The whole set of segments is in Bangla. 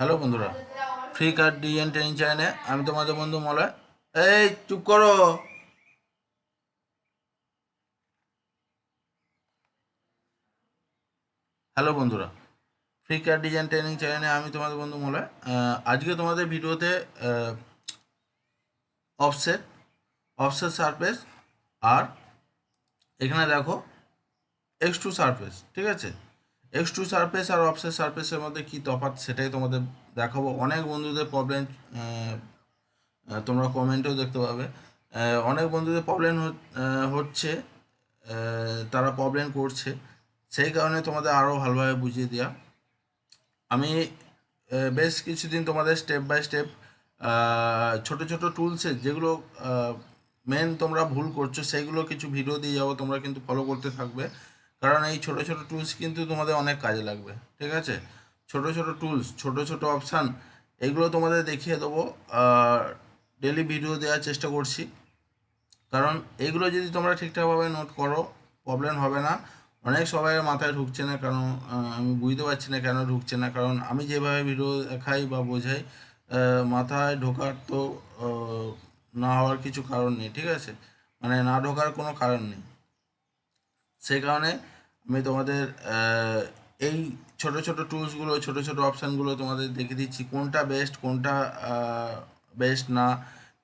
হ্যালো বন্ধুরা ফ্রি কার্ড ডিজাইন ট্রেনিং চ্যানেলে আমি তোমাদের বন্ধু মলয়। এই, চুপ করো। হ্যালো বন্ধুরা ফ্রি কার্ড ডিজাইন ট্রেনিং চ্যানেলে আমি তোমাদের বন্ধু মলয়। আজকে তোমাদের ভিডিওতে অফসেট অফসেট সারফেস আর এখানে দেখো এক্স টু সারফেস ঠিক আছে? এক্স টু সারফেস আর অফসেট সারফেসের মধ্যে কী তফাৎ সেটাই তোমাদের দেখাবো। অনেক বন্ধুদের প্রবলেম তোমরা কমেন্টেও দেখতে পাবে। অনেক বন্ধুদের প্রবলেম হচ্ছে তারা প্রবলেম করছে। সেই কারণে তোমাদের আরও ভালোভাবে বুঝিয়ে দেওয়া আমি বেশ কিছুদিন তোমাদের স্টেপ বাই স্টেপ ছোট ছোট টুলসে যেগুলো মেন তোমরা ভুল করছ সেইগুলো কিছু ভিডিও দিয়ে যাব। তোমরা কিন্তু ফলো করতে থাকবে। কারণ এই ছোট ছোট টুলস কিন্তু তোমাদের অনেক কাজে লাগবে, ঠিক আছে? ছোট ছোট টুলস ছোট ছোট অপশান এগুলো তোমাদের দেখিয়ে দেবো। ডেলি ভিডিও দেওয়ার চেষ্টা করছি। কারণ এগুলো যদি তোমরা ঠিকঠাকভাবে নোট করো প্রবলেম হবে না। অনেক সবাই মাথায় ঢুকছে না, কারণ আমি বুঝতে পারছি না কেন ঢুকছে না। কারণ আমি যেভাবে ভিডিও দেখাই বা বোঝাই মাথায় ঢোকার তো না হওয়ার কিছু কারণ নেই, ঠিক আছে? মানে না ঢোকার কোনো কারণ নেই। সেই কারণে আমি তোমাদের এই ছোট ছোট টুলসগুলো ছোট ছোট অপশানগুলো তোমাদের দেখে দিচ্ছি, কোনটা বেস্ট কোনটা বেস্ট না,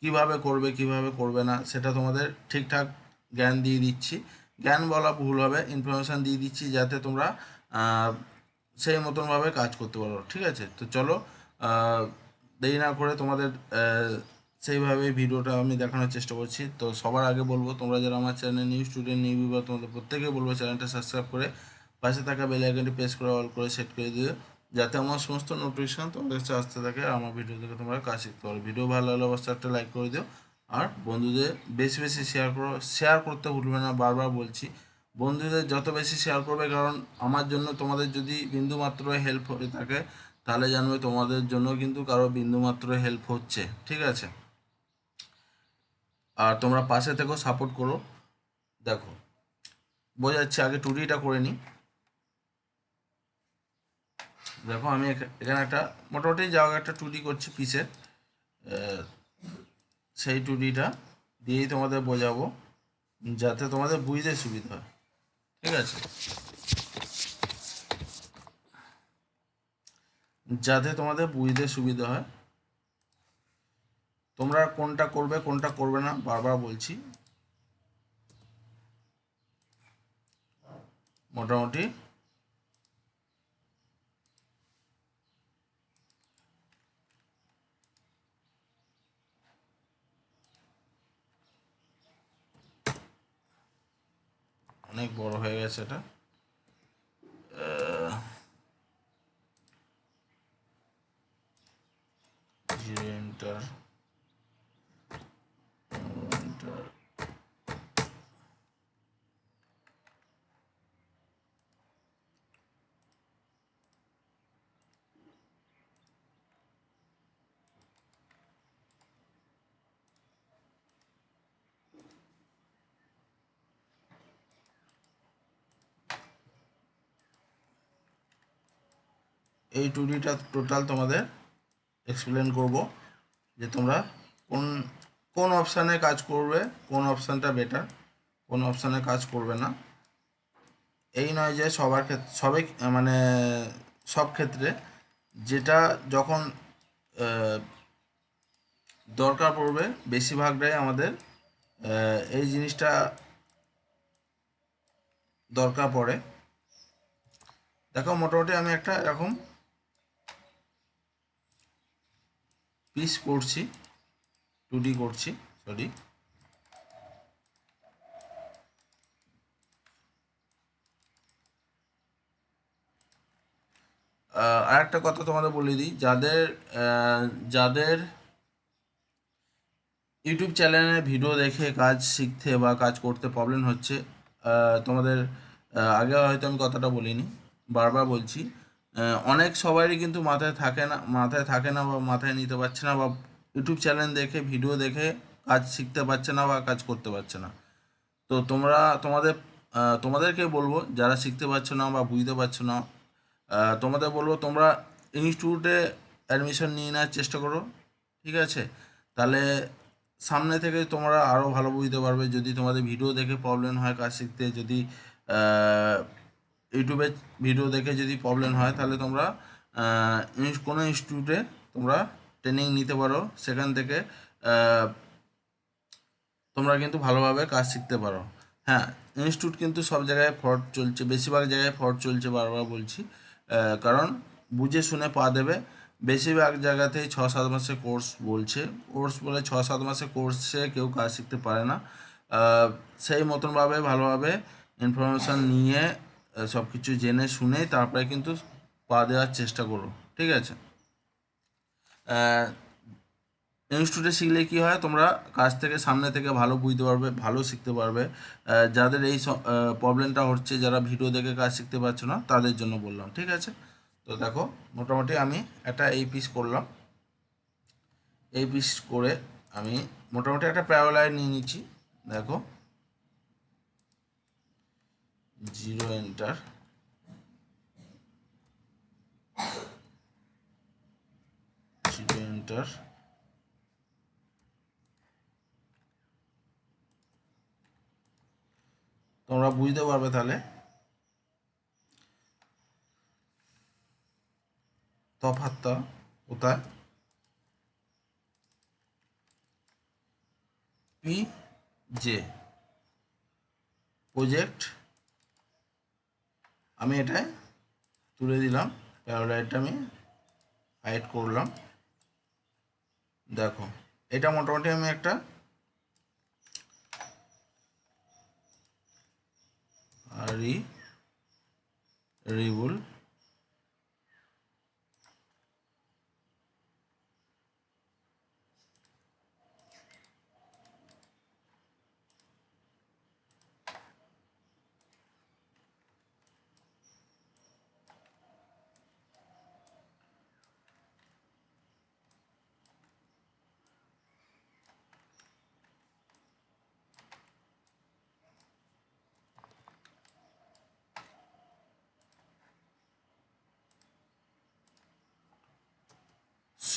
কীভাবে করবে কীভাবে করবে না, সেটা তোমাদের ঠিকঠাক জ্ঞান দিয়ে দিচ্ছি। জ্ঞান বলা ভুল হবে ইনফরমেশান দিয়ে দিচ্ছি যাতে তোমরা সেই মতনভাবে কাজ করতে পারো, ঠিক আছে? তো চলো দেরি না করে তোমাদের সেইভাবে ভিডিওটা আমি দেখানোর চেষ্টা করছি। তো সবার আগে বলব, তোমরা যারা আমার channel new student, new viewer তোমাদের প্রত্যেকে বলব চ্যানেলটা সাবস্ক্রাইব করে পাশে থাকা বেল আইকনটি প্রেস করে অল করে সেট করে দিও, যাতে আমার সমস্ত নোটিফিকেশন তোমাদের কাছে আসতে থাকে আর আমার ভিডিও থেকে তোমরা কাজ শিখতে পারো। ভিডিও ভালো লাগলে অবশ্যই একটা লাইক করে দিও আর বন্ধুদের বেশি বেশি শেয়ার করো, শেয়ার করতে ভুলবে না, বারবার বলছি, বন্ধুদের যত বেশি শেয়ার করবে, কারণ আমার জন্য তোমাদের যদি বিন্দুমাত্র হেল্প হয়ে থাকে, তাহলে জানবে তোমাদের জন্য কিন্তু কারও বিন্দুমাত্র হেল্প হচ্ছে, ঠিক আছে? আর তোমরা পাশে থেকেও সাপোর্ট করো। দেখো বোঝাচ্ছি আগে টুডিটা করে নিই দেখো, আমি এখা- এখানে একটা, মোটামুটি যাওয়া একটা টুডি করছি পিসের সেই টুডিটা দিয়েই তোমাদের বোঝাবো, যাতে তোমাদের বুঝতে সুবিধা হয়। ঠিক আছে? যাতে তোমাদের বুঝতে সুবিধা হয়। তোমরা কোনটা করবে কোনটা করবে না, বারবার বলছি। মোটামুটি। অনেক বড় হয়ে গেছে এটা। জিরো এন্টার এই টুডিটা টোটাল তোমাদের এক্সপ্লেন করব যে তোমরা কোন কোন অপশানে কাজ করবে, কোন অপশানটা বেটার কোন অপশানে কাজ করবে না। এই নয় যে সবার ক্ষেত্রে সবাই মানে সব ক্ষেত্রে যেটা যখন দরকার পড়বে বেশিরভাগটাই আমাদের এই জিনিসটা দরকার পড়ে। দেখো মোটামুটি আমি একটা এরকম পিস করছি, টু ডি করছি, সরি। আর একটা কথা তোমাদের বলে দিই, যাদের যাদের ইউটিউব চ্যানেলে ভিডিও দেখে কাজ শিখতে বা কাজ করতে প্রবলেম হচ্ছে তোমাদের আগে হয়তো আমি কথাটা বলিনি, বারবার বলছি অনেক সবারই কিন্তু মাথায় থাকে না, মাথায় থাকে না বা মাথায় নিতে পারছে না বা ইউটিউব চ্যানেল দেখে ভিডিও দেখে কাজ শিখতে পারছে না বা কাজ করতে পারছে না। তো তোমরা, তোমাদের তোমাদেরকে বলব, যারা শিখতে পারছ না বা বুঝতে পারছ না তোমাদের বলব তোমরা ইনস্টিটিউটে অ্যাডমিশন নিয়ে নেওয়ার চেষ্টা করো, ঠিক আছে? তাহলে সামনে থেকে তোমরা আরও ভালো বুঝতে পারবে, যদি তোমাদের ভিডিও দেখে প্রবলেম হয় কাজ শিখতে, যদি ইউটিউবে ভিডিও দেখে যদি প্রবলেম হয়, তাহলে তোমরা কোনো ইনস্টিটিউটে তোমরা ট্রেনিং নিতে পারো। সেখান থেকে তোমরা কিন্তু ভালোভাবে কাজ শিখতে পারো। হ্যাঁ ইনস্টিটিউট কিন্তু সব জায়গায় ফ্রড চলছে, বেশিরভাগ জায়গায় ফ্রড চলছে বারবার বলছি। কারণ বুঝে শুনে পা দেবে। বেশিরভাগ জায়গাতেই ছ সাত মাসের কোর্স বলছে। কোর্স বলে ছ সাত মাসের কোর্সে কেউ কাজ শিখতে পারে না। সেই মতনভাবে, ভালোভাবে ইনফরমেশান নিয়ে সব কিছু জেনে শুনে তারপরে কিন্তু পা দেওয়ার চেষ্টা করো, ঠিক আছে? ইনস্টিটিউটে শিখলে কি হয়? তোমরা কাজ থেকে সামনে থেকে ভালো বুঝতে পারবে, ভালো শিখতে পারবে। যাদের এই প্রবলেমটা হচ্ছে, যারা ভিডিও দেখে কাজ শিখতে পারছ না, তাদের জন্য বললাম, ঠিক আছে? তো দেখো, মোটামুটি আমি একটা এই পিস করলাম। এই পিস করে আমি মোটামুটি একটা প্যারালাইন নিয়ে নিচ্ছি, দেখো। Zero enter. Zero enter. তোমরা বুঝতে পারবে তাহলে? তফাতটা কোথায়? পি জে প্রজেক্ট আমি এটায় তুলে দিলাম প্যারালাইটটা আমি হাইড করলাম। দেখো, এটা মোটামুটি আমি একটা রি রিবুল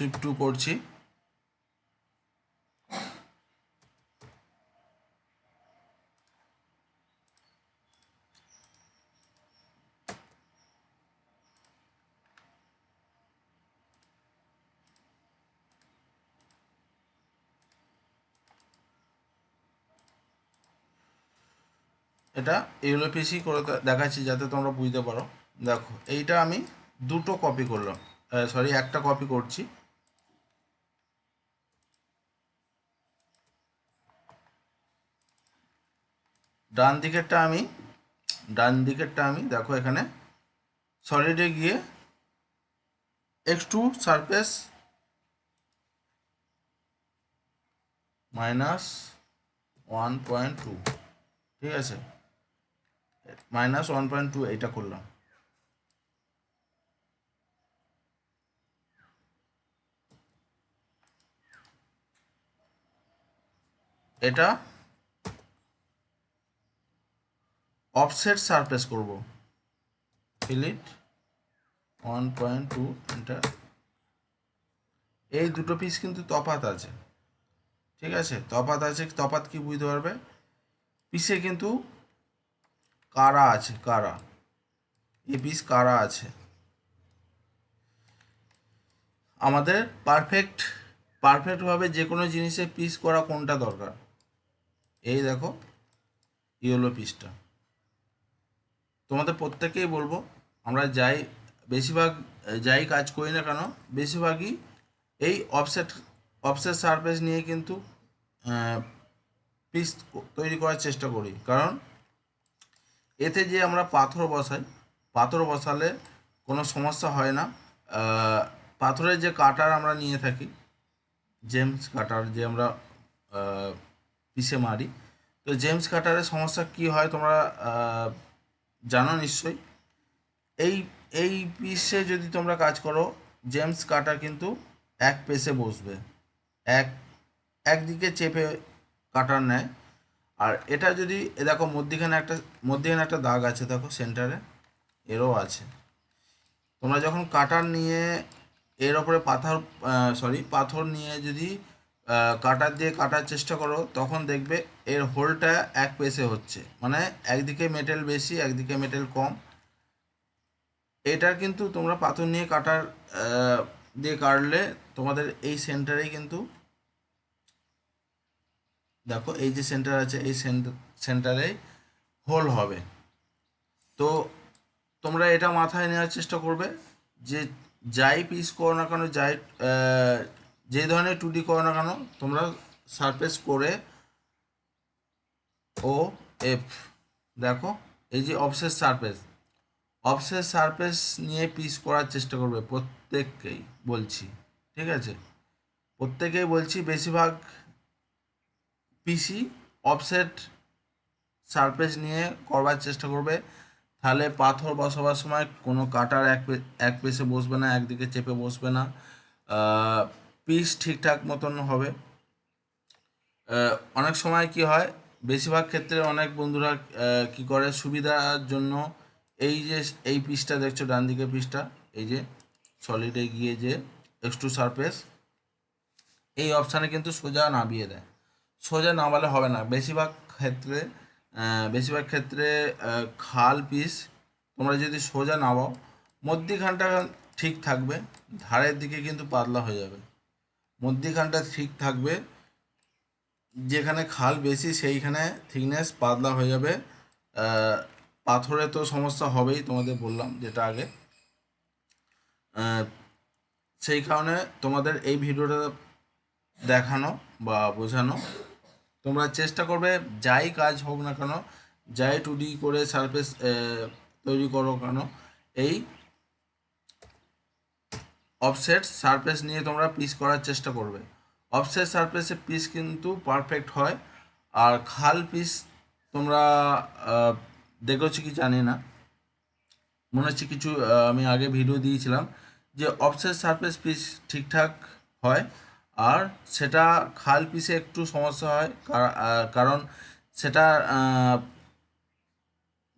শিফট টু করছি। এটা ইউলোপিসি করে দেখাচ্ছি যাতে তোমরা বুঝতে পারো। দেখো, এইটা আমি দুটো কপি করলাম। সরি একটা কপি করছি। ডান দিকেরটা আমি, ডান দিকেরটা আমি, দেখো এখানে সলিডে গিয়ে x to surface minus one point two ঠিক আছে? মাইনাস ওয়ান পয়েন্ট টু এইটা করলাম। এটা অফসেট সারফেস করব। Fillet one point two enter এই দুটো পিস কিন্তু তফাত আছে। ঠিক আছে? তফাত আছে তফাত কি বুঝতে পারবে? পিসে কিন্তু কারা আছে, কারা? এই পিস কারা আছে? আমাদের পারফেক্ট পারফেক্টভাবে যে কোনো জিনিসে পিস করা কোনটা দরকার? এই দেখো ইয়েলো পিসটা তোমাদের প্রত্যেকেই বলব, আমরা যাই, বেশিরভাগ যাই কাজ করি না কেন, বেশিরভাগই এই অফসেট অফসেট সারফেস নিয়ে কিন্তু পিস তৈরি করার চেষ্টা করি। কারণ এতে যে আমরা পাথর বসাই, পাথর বসালে কোনো সমস্যা হয় না। পাথরের যে কাটার আমরা নিয়ে থাকি জেমস কাটার যে আমরা পিসে মারি, তো জেমস কাটারের সমস্যা কি হয় তোমরা জানো নিশ্চয়ই? এই এই পিসে যদি তোমরা কাজ করো জেমস কাটার কিন্তু এক পেসে বসবে। এক, একদিকে চেপে কাটার নেয়। আর এটা যদি, এ দেখো মধ্যিখানে একটা মধ্যিখানে একটা দাগ আছে, দেখো সেন্টারে এরও আছে। তোমরা যখন কাটার নিয়ে, এর ওপরে পাথর সরি পাথর নিয়ে যদি কাটার দিয়ে কাটার চেষ্টা করো, তখন দেখবে এর হোলটা এক পেসে হচ্ছে। মানে একদিকে মেটেল বেশি, একদিকে মেটেল কম। এটার কিন্তু তোমরা পাথর নিয়ে কাটার দিয়ে কাটলে তোমাদের এই সেন্টারেই কিন্তু দেখো, এই যে সেন্টার আছে, এই সেন্টারে হোল হবে। তো তোমরা এটা মাথায় নেওয়ার চেষ্টা করবে যে যাই পিস করো না কেন, যাই যে ধরনের টুডি করো না কেন? তোমরা সারফেস করে ও এফ দেখো, এই যে অফসেস সারফেস অফসেস সারফেস নিয়ে পিস করার চেষ্টা করবে প্রত্যেককেই বলছি, ঠিক আছে? প্রত্যেকেই বলছি বেশিরভাগ পিসি অফসেট সারফেস নিয়ে করবার চেষ্টা করবে। তাহলে পাথর বসাবার সময় কোনো কাটার এক এক পেসে বসবে না, একদিকে চেপে বসবে না। পিস ঠিকঠাক মতন হবে। অনেক সময় কি হয়, বেশিরভাগ ক্ষেত্রে অনেক বন্ধুরা কি করে সুবিধার জন্য এই যে, এই পিসটা দেখছ, ডান দিকে পিসটা এই যে সলিডে গিয়ে যে এক্স টু সারফেস এই অপশানে কিন্তু সোজা নামিয়ে দেয়। সোজা নামালে হবে না। বেশিরভাগ ক্ষেত্রে বেশিরভাগ ক্ষেত্রে খাল পিস তোমরা যদি সোজা নামাও, মধ্যিখানটা ঠিক থাকবে, ধারের দিকে কিন্তু পাতলা হয়ে যাবে। মধ্যিখানটা ঠিক থাকবে। যেখানে খাল বেশি, সেইখানে থিকনেস পাতলা হয়ে যাবে। পাথরে তো সমস্যা হবেই, তোমাদের বললাম যেটা আগে। সেই কারণে তোমাদের এই ভিডিওটা দেখানো বা বোঝানো। তোমরা চেষ্টা করবে, যাই কাজ হোক না কেন, যাই টুডি করে সারফেস তৈরি করো কেন, এই অফসেট সারফেস নিয়ে তোমরা পিস করার চেষ্টা করবে। অফসেট সারফেসে পিস কিন্তু পারফেক্ট হয়। আর খাল পিস তোমরা দেখেছ কি জানি না। মনে হচ্ছে কিছু আমি আগে ভিডিও দিয়েছিলাম যে অফসেট সারফেস পিস ঠিকঠাক হয়। আর সেটা খাল পিসে একটু সমস্যা হয়, কার- কারণ সেটা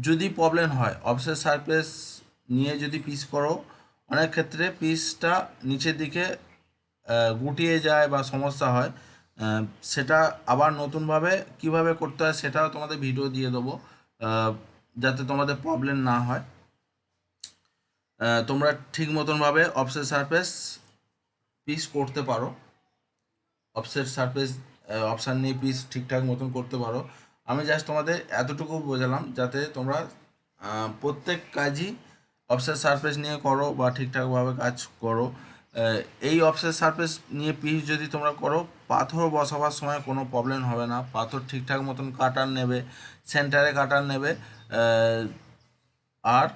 যদি প্রবলেম হয় অফসেট সারফেস নিয়ে যদি পিস করো অনেক ক্ষেত্রে পিসটা নিচের দিকে গুটিয়ে যায় বা সমস্যা হয়। সেটা আবার নতুনভাবে কীভাবে করতে হয় সেটাও তোমাদের ভিডিও দিয়ে দেবো যাতে তোমাদের প্রবলেম না হয়। তোমরা ঠিক মতনভাবে অফসেট সারফেস পিস করতে পারো। অফসেট সারফেস অপশান নিয়ে পিস ঠিকঠাক মতন করতে পারো। আমি জাস্ট তোমাদের এতটুকু বোঝালাম, যাতে তোমরা প্রত্যেক কাজই অফসেট সারফেস নিয়ে করো বা ঠিকঠাকভাবে কাজ করো। এই অফসেট সারফেস নিয়ে পিস যদি তোমরা করো, পাথর বসাবার সময় কোনো প্রবলেম হবে না। পাথর ঠিকঠাক মতন কাটার নেবে সেন্টারে কাটার নেবে আর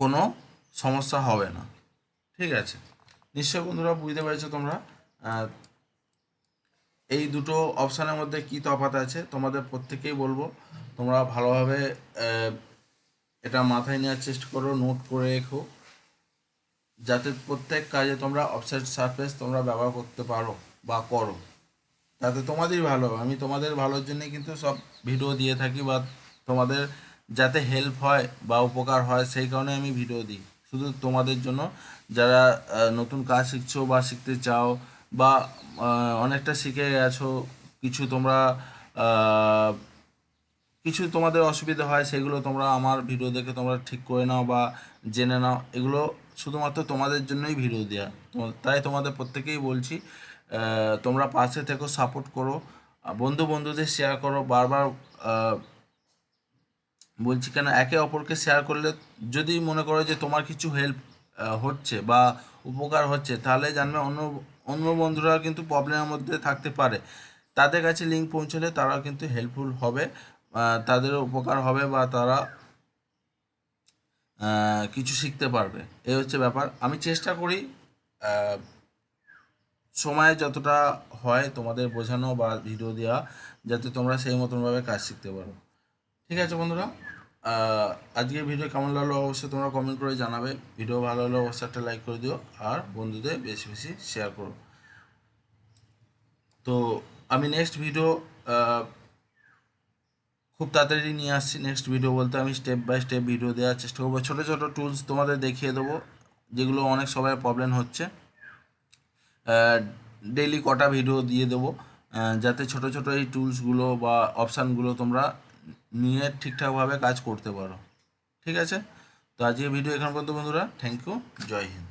কোনো সমস্যা হবে না। ঠিক আছে? নিশ্চয় বন্ধুরা বুঝতে পেরেছ তোমরা এই দুটো অপশানের মধ্যে কি তফাৎ আছে? তোমাদের প্রত্যেকেই বলব। তোমরা ভালোভাবে এটা মাথায় নেওয়ার চেষ্টা করো নোট করে রেখো। যাতে প্রত্যেক কাজে তোমরা অফসেট সারফেস তোমরা ব্যবহার করতে পারো বা করো। তাতে তোমাদেরই ভালো। আমি তোমাদের ভালোর জন্যই কিন্তু সব ভিডিও দিয়ে থাকি বা তোমাদের যাতে হেল্প হয় বা উপকার হয়, সেই কারণে আমি ভিডিও দিই। শুধু তোমাদের জন্য। যারা নতুন কাজ শিখছো বা শিখতে চাও বা অনেকটা শিখে গেছো, কিছু তোমরা কিছু তোমাদের অসুবিধা হয়, সেগুলো তোমরা আমার ভিডিও দেখে তোমরা ঠিক করে নাও বা জেনে নাও। এগুলো শুধুমাত্র তোমাদের জন্যই ভিডিও দেওয়া তাই তোমাদের প্রত্যেকেই বলছি তোমরা পাশে থেকো সাপোর্ট করো। বন্ধু বন্ধুদের শেয়ার করো। বারবার বলছি কেন, একে অপরকে শেয়ার করলে যদি মনে করো যে তোমার কিছু হেল্প হচ্ছে বা উপকার হচ্ছে, তাহলে জানবে অন্য অন্য বন্ধুরা কিন্তু প্রবলেমের মধ্যে থাকতে পারে। তাদের কাছে লিঙ্ক পৌঁছলে তারা কিন্তু হেল্পফুল হবে। তাদেরও উপকার হবে বা তারা কিছু শিখতে পারবে। এই হচ্ছে ব্যাপার। আমি চেষ্টা করি সময়ে যতটা হয় তোমাদের বোঝানো বা ভিডিও দেওয়া, যাতে তোমরা সেই মতনভাবে কাজ শিখতে পারো। ঠিক আছে বন্ধুরা? আজকের ভিডিও কেমন লাগল অবশ্যই তোমরা কমেন্ট করে জানাবে। ভিডিও ভালো হলে অবশ্যই একটা লাইক করে দিও আর বন্ধুদের বেশি বেশি শেয়ার করো। তো আমি নেক্সট ভিডিও খুব তাড়াতাড়ি নিয়ে আসছি নেক্সট ভিডিও বলতে আমি স্টেপ বাই স্টেপ ভিডিও দেওয়ার চেষ্টা করব। ছোটো ছোটো টুলস তোমাদের দেখিয়ে দেবো, যেগুলো অনেক সবাই প্রবলেম হচ্ছে। ডেইলি কটা ভিডিও দিয়ে দেবো যাতে ছোট ছোট এই টুলসগুলো বা অপশানগুলো তোমরা নিয়ে ঠিকঠাকভাবে কাজ করতে পারো। ঠিক আছে? তো আজকে ভিডিও এখান পর্যন্ত বন্ধুরা থ্যাংক ইউ জয় হিন্দ।